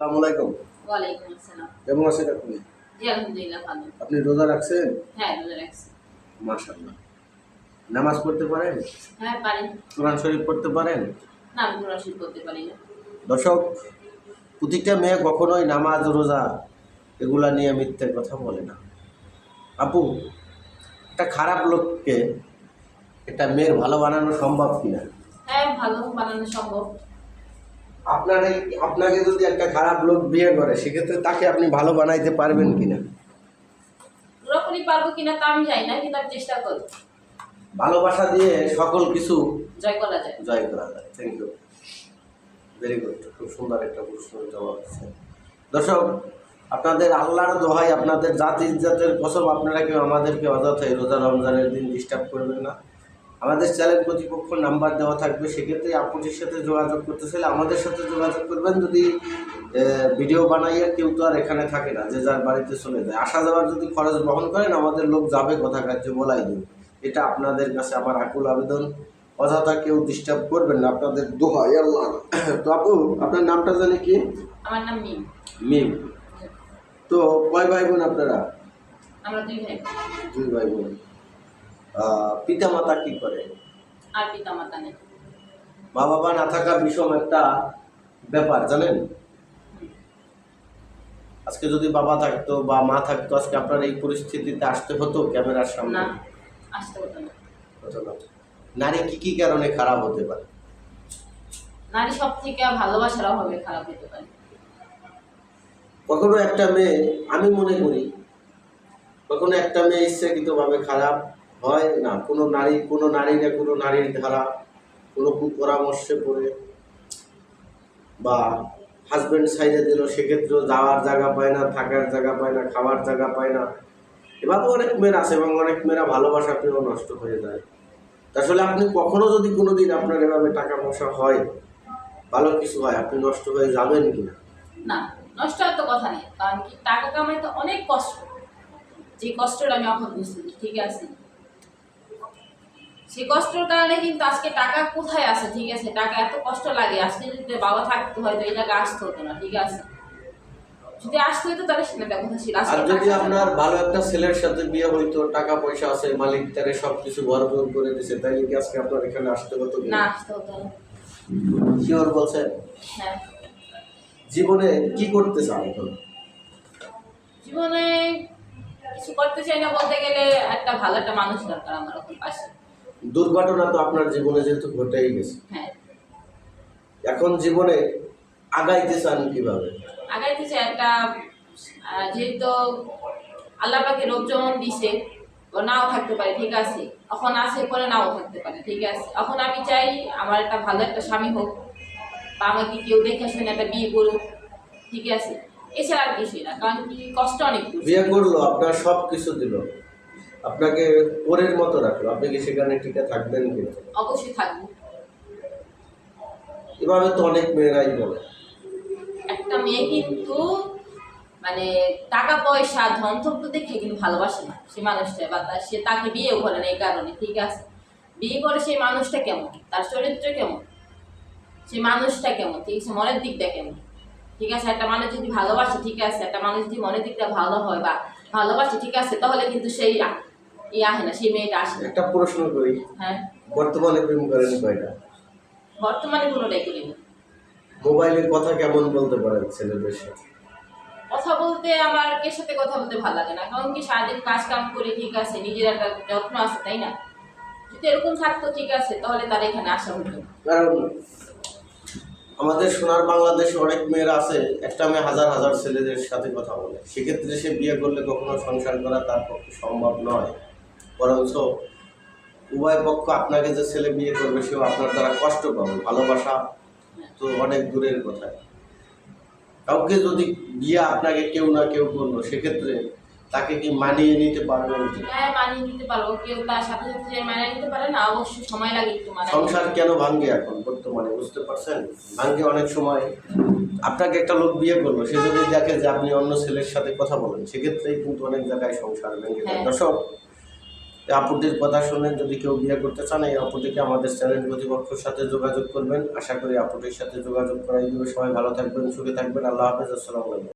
আসসালামু আলাইকুম। ওয়ালাইকুম আসসালাম। কেমন আছেন আপনি? জি আলহামদুলিল্লাহ ভালো। আপনি রোজা রাখছেন? হ্যাঁ রোজা রাখছি। মাশাআল্লাহ। নামাজ পড়তে পারেন? হ্যাঁ পারি। কোরআন শরীফ পড়তে পারেন? না আমি কোরআন শরীফ করতে পারি না। দর্শক প্রতিটা মেয়ে কখনোই নামাজ রোজা এগুলা নিয়ে মিথ্যে কথা বলে না। আপু একটা খারাপ লোককে একটা মেয়ের ভালো বানানো সম্ভব কিনা? হ্যাঁ ভালো বানানো সম্ভব। আপনার আপনাকে যদি একটা খারাপ লোক বিয়ে করে সেক্ষেত্রে তাকে আপনি ভালো বানাইতে পারবেন কিনা? পুরোপুরি পারব কিনা তা আমি জানি না কিন্তু আমি চেষ্টা করি। ভালোবাসা দিয়ে সকল কিছু জয় করা যায়। জয় করা যায়। থ্যাংক ইউ ভেরি গুড খুব সুন্দর একটা প্রশ্নের জবাব দিচ্ছে দর্শক আপনাদের আল্লাহর দোহাই আপনাদের জাতি জাতের কসম আপনারা কেউ আমাদেরকে অযথাই রোজা রমজানের দিন ডিস্টার্ব করবেন না। আমাদের চ্যানেল কর্তৃপক্ষ নাম্বার দেওয়া থাকবে সেক্ষেত্রে আপুটির সাথে যোগাযোগ করতে চাইলে আমাদের সাথে যোগাযোগ করবেন। যদি ভিডিও বানাইয়া কেউ তো আর এখানে থাকে না যে যার বাড়িতে চলে যায়। আসা যাওয়ার যদি খরচ বহন করেন আমাদের লোক যাবে কথা কার্য বলাই দিন। এটা আপনাদের কাছে আমার আকুল আবেদন। অযথা কেউ ডিস্টার্ব করবেন না আপনাদের দোহাই আল্লাহ। তো আপু আপনার নামটা জানি কি? আমার নাম মিম। মিম। তো কয় ভাই বোন আপনারা? আমরা দুই ভাই। দুই ভাই বোন। পিতা মাতা কি করে? আর পিতা মাতা নেই। মা বাবা না থাকা বিষম একটা ব্যাপার জানেন? আজকে যদি বাবা থাকতো বা মা থাকতো আজকে আপনার এই পরিস্থিতিতে আসতে হতো ক্যামেরার সামনে? না আসতে হতো না। হতো না। নারী কি কি কারণে খারাপ হতে পারে? নারী সব থেকে ভালোবাসার অভাবে খারাপ হতে পারে। কখনো একটা মেয়ে আমি মনে করি কখনো একটা মেয়ে ইচ্ছাকৃতভাবে খারাপ হয় না, কোনো নারী কোনো নারী না কোনো নারীর ধারা, কোনো কুপরামর্শে পড়ে বা হাজব্যান্ড সাইডে দিল, সেক্ষেত্রেও যাওয়ার জায়গা পায় না, থাকার জায়গা পায় না, খাওয়ার জায়গা পায় না। এভাবে অনেক মেয়েরা আছে এবং অনেক মেয়েরা ভালোবাসা পেয়েও নষ্ট হয়ে যায়। আসলে আপনি কখনো যদি কোনো দিন আপনার এভাবে টাকা পয়সা হয়, ভালো কিছু হয়, আপনি নষ্ট হয়ে যাবেন কি না, নষ্ট হওয়ার তো কথা নেই। কারণ কি, টাকা কামাই তো অনেক কষ্ট। যে কষ্টটা আমি এখন বুঝতেছি ঠিক আছে? সেই কষ্টের কারণে কিন্তু আজকে টাকা কোথায় আছে ঠিক আছে? টাকা এত কষ্ট লাগে আজকে যদি বাবা থাকতো হয়তো এই টাকা আসতে হতো না ঠিক আছে? যদি আসতে হতো তাহলে সেটা কথা ছিল আর যদি আপনার ভালো একটা ছেলের সাথে বিয়ে হইতো টাকা পয়সা আছে মালিক তারে সব কিছু ভরপুর করে দিছে তাইলে কি আজকে আপনার এখানে আসতে হতো না আসতে হতো না। শিওর বলছেন? হ্যাঁ। জীবনে কি করতে চান এখন? জীবনে কিছু করতে চাই না বলতে গেলে একটা ভালো একটা মানুষ দরকার আমার পাশে। দুর্ঘটনা তো আপনার জীবনে যেহেতু ঘটেই গেছে। হ্যাঁ। এখন জীবনে আগাইতে চান কীভাবে? আগাইতে চাই একটা যেহেতু আল্লাহ পাকে রোগ যেমন দিছে ও নাও থাকতে পারে ঠিক আছে। এখন আছে পরে নাও থাকতে পারে ঠিক আছে। এখন আমি চাই আমার একটা ভালো একটা স্বামী হোক বা আমাকে কেউ দেখে শুনে একটা বিয়ে করুক ঠিক আছে। এছাড়া আর কিছুই না কারণ কি কষ্ট অনেক। বিয়ে করল আপনার সব কিছু দিল। আপনাকে পরের মতো রাখল। আপনি কি সেখানে টিকে থাকবেন কিনা? অবশ্যই থাকব। এভাবে তো অনেক মেয়েরাই বলে। একটা মেয়ে কিন্তু মানে টাকা পয়সা ধন সম্পদ দেখে কিন্তু ভালোবাসে না সে মানুষটা বা তার সে তাকে বিয়েও করে না এই কারণে ঠিক আছে? বিয়ে করে সেই মানুষটা কেমন? তার চরিত্র কেমন? সেই মানুষটা কেমন? ঠিক আছে? মনের দিকটা কেমন? ঠিক আছে? একটা মানুষ যদি ভালোবাসে ঠিক আছে? একটা মানুষ যদি মনের দিকটা ভালো হয় বা ভালোবাসে ঠিক আছে? তাহলে কিন্তু সেই ই আসে না সেই মেয়েটা আসে একটা প্রশ্ন করি। হ্যাঁ। বর্তমানে প্রেম করেন কয়টা? বর্তমানে কোনোটাই করি না। মোবাইলে কথা কেমন বলতে পারেন ছেলেদের সাথে? কথা বলতে আমার কে সাথে কথা বলতে ভালো লাগে না? কারণ কি সারাদিন কাজ কাম করে ঠিক আছে নিজের একটা যত্ন আছে তাই না? যদি এরকম থাকতো ঠিক আছে তাহলে তার এখানে আসা হতো। কারণ আমাদের সোনার বাংলাদেশে অনেক মেয়েরা আছে একটা মেয়ে হাজার হাজার ছেলেদের সাথে কথা বলে। সেক্ষেত্রে সে বিয়ে করলে কখনো সংসার করা তার পক্ষে সম্ভব নয়। বরঞ্চ উভয় পক্ষ আপনাকে যে ছেলে বিয়ে করবে সেও আপনার দ্বারা কষ্ট পাবে ভালোবাসা তো অনেক দূরের কথা। কাউকে যদি বিয়ে আপনাকে কেউ না কেউ করল সেক্ষেত্রে তাকে কি মানিয়ে নিতে পারবেন কি হ্যাঁ মানিয়ে নিতে পারব। কেউ তার সাথে সাথে মানিয়ে নিতে পারে না অবশ্যই সময় লাগে একটু সংসার কেন ভাঙ্গে এখন বর্তমানে বুঝতে পারছেন? ভাঙ্গে অনেক সময়। আপনাকে একটা লোক বিয়ে করল সে যদি দেখে যে আপনি অন্য ছেলের সাথে কথা বলেন সেক্ষেত্রেই কিন্তু অনেক জায়গায় সংসার ভেঙে যায়। হ্যাঁ। দর্শক আপুটির কথা শুনেন, যদি কেউ বিয়ে করতে চান, এই আপুটিকে আমাদের চ্যানেল কর্তৃপক্ষের সাথে যোগাযোগ করবেন। আশা করি আপুটির সাথে যোগাযোগ করাই দিবে সবাই ভালো থাকবেন, সুখে থাকবেন। আল্লাহ হাফেজ, আসসালামু আলাইকুম।